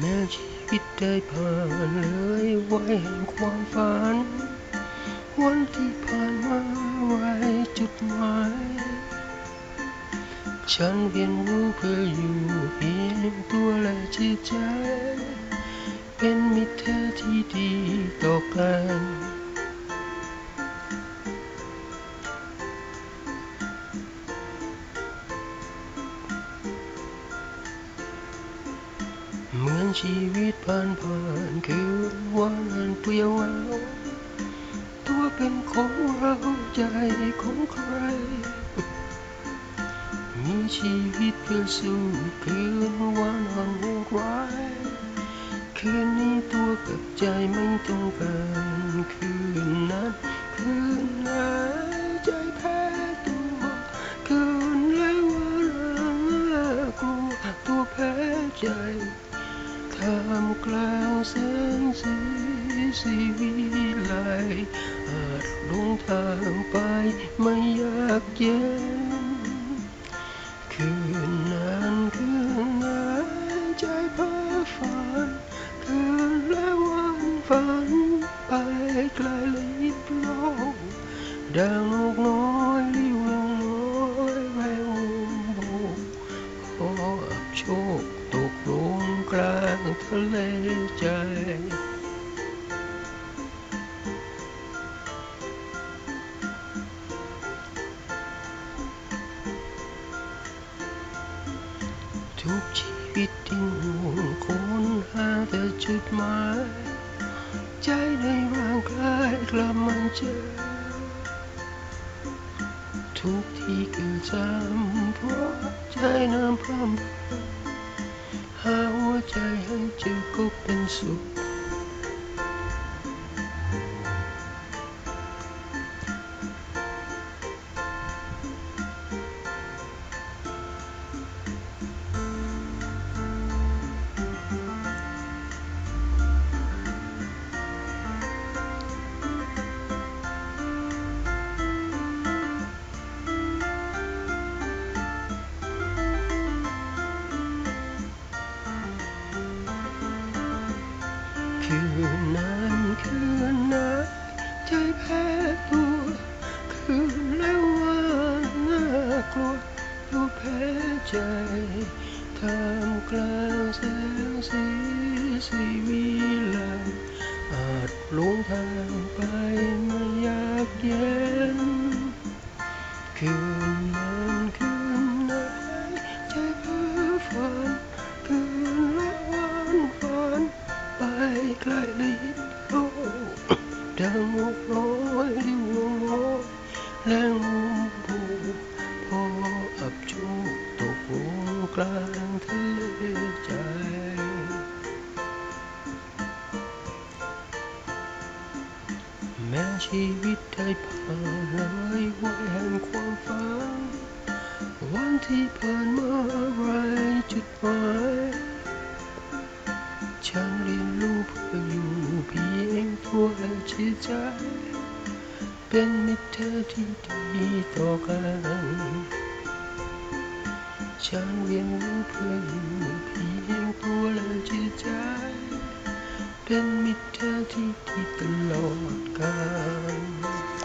แม้ชีวิตได้ผ่านเลยไว้แห่งความฝัน วันที่ผ่านมาไว้จุดหมาย ฉันเรียนรู้เพื่ออยู่เพียงตัวและจิตใจ เป็นมิตรที่ดีต่อกัน ชีวิตผ่านผ่านคือวันอันเปลี่ยวตัวเป็นของเราใจของใคร มีชีวิตเพื่อสู้คืนวันอันโหดร้ายคืนนี้ตัวกับใจไม่ต้องการคืนนั้นคืนไหน สีวิไลอาจหลงทางไปไม่อยากเย็น คืนนั้นคืนนั้นใจเพ้อฝัน คืนและวันฝัน ไปไกลลิบโลกดังนกน้อยลิ้วลงน้อยแววโบกขออับโชคตกลงกลางทะเลใจ ทุกชีวิตที่ห่วงคนหาแต่จุดหมาย ใจในร่างกายกลับมันเจอ ทุกที่คือจำเพราะใจน้ำพร่ำหาหัวใจให้เจอก็เป็นสุข คืนนั้นคืนนั้นใจแพ้ตัวคืนแล้ววันน่ากลัวตัวแพ้ใจท่ามกลางแสงสีสีวิไลอาจหลงทาง ดังนกน้อยลิ้วงน้อแรงมุมผูพออับโชคตกลงกลางทะเลใจ แม้ชีวิตได้ผ่านเลยไว้แห่งความฝันวันที่ผ่านมาไรจุดหมาย ฉันเรียนรู้เพื่ออยู่เพียงตัวและจิตใจ เป็นมิตรแท้ที่ดีต่อกัน ฉันเรียนรู้เพื่ออยู่เพียงตัวและจิตใจ เป็นมิตรแท้ที่ดีตลอดกาล